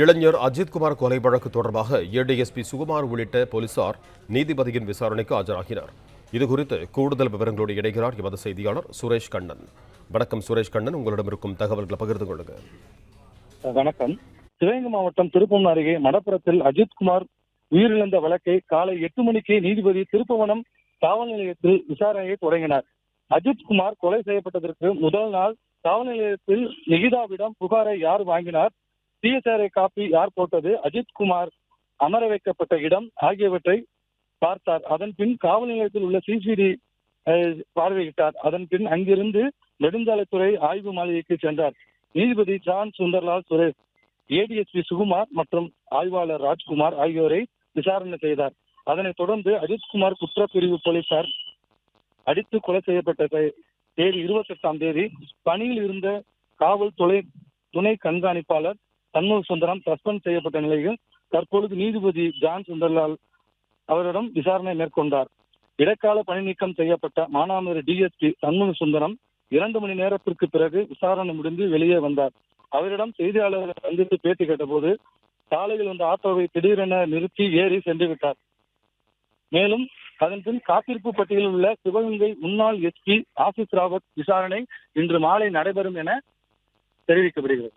இளைஞர் அஜித்குமார் கொலை வழக்கு தொடர்பாக ஏடிஎஸ்பி சுகுமார் உள்ளிட்ட போலீசார் நீதிபதியின் விசாரணைக்கு ஆஜராகினர். இதுகுறித்து கூடுதல் விவரங்களோடு இணைகிறார் எமது செய்தியாளர் சுரேஷ் கண்ணன். வணக்கம் சுரேஷ் கண்ணன். உங்களிடம் இருக்கும் தகவல்களை பகிர்ந்து கொள்ளுங்க. வணக்கம். சிவகங்கை மாவட்டம் திருப்பம் அருகே மடப்புறத்தில் அஜித்குமார் உயிரிழந்த வழக்கை காலை எட்டு மணிக்கு நீதிபதி திருப்பவனம் காவல் நிலையத்தில் விசாரணையை தொடங்கினார். அஜித்குமார் கொலை செய்யப்பட்டதற்கு முதல் நாள் காவல் நிலையத்தில் நிகிதாவிடம் புகாரை யார் வாங்கினார்? சிஎஸ்ஆர்ஐ காப்பி யார் போட்டது? அஜித்குமார் அமர வைக்கப்பட்ட இடம் ஆகியவற்றை பார்த்தார். அதன் பின் காவல் நிலையத்தில் உள்ள சிசிடி பார்வையிட்டார். அதன் பின் அங்கிருந்து நெடுஞ்சாலைத்துறை ஆய்வு மாளிகைக்கு சென்றார். நீதிபதி ஜான் சுந்தர்லால் சுரேஷ் ஏடிஎஸ்பி சுகுமார் மற்றும் ஆய்வாளர் ராஜ்குமார் ஆகியோரை விசாரணை செய்தார். அதனைத் தொடர்ந்து அஜித்குமார் குற்றப்பிரிவு போலீசார் அடித்து கொலை செய்யப்பட்ட தேதி இருபத்தி எட்டாம் தேதி பணியில் இருந்த காவல் துணை துணை கண்காணிப்பாளர் சண்முக சுந்தரம் சஸ்பெண்ட் செய்யப்பட்ட நிலையில் தற்பொழுது நீதிபதி ஜான் சுந்தர்லால் அவரிடம் விசாரணை மேற்கொண்டார். இடைக்கால பணி நீக்கம் செய்யப்பட்ட மானாமதுரை டிஎஸ்பி சண்முக சுந்தரம் இரண்டு மணி நேரத்திற்கு பிறகு விசாரணை முடிந்து வெளியே வந்தார். அவரிடம் செய்தியாளர்கள் சந்தித்து பேட்டி கேட்டபோது சாலையில் வந்த ஆட்டோவை திடீரென நிறுத்தி ஏறி சென்று விட்டார். மேலும் அதன் பின் காத்திருப்பு பட்டியலில் உள்ள சிவகங்கை முன்னாள் எஸ்பி ஆசிஸ் ராவத் விசாரணை இன்று மாலை நடைபெறும் என தெரிவிக்கப்படுகிறது.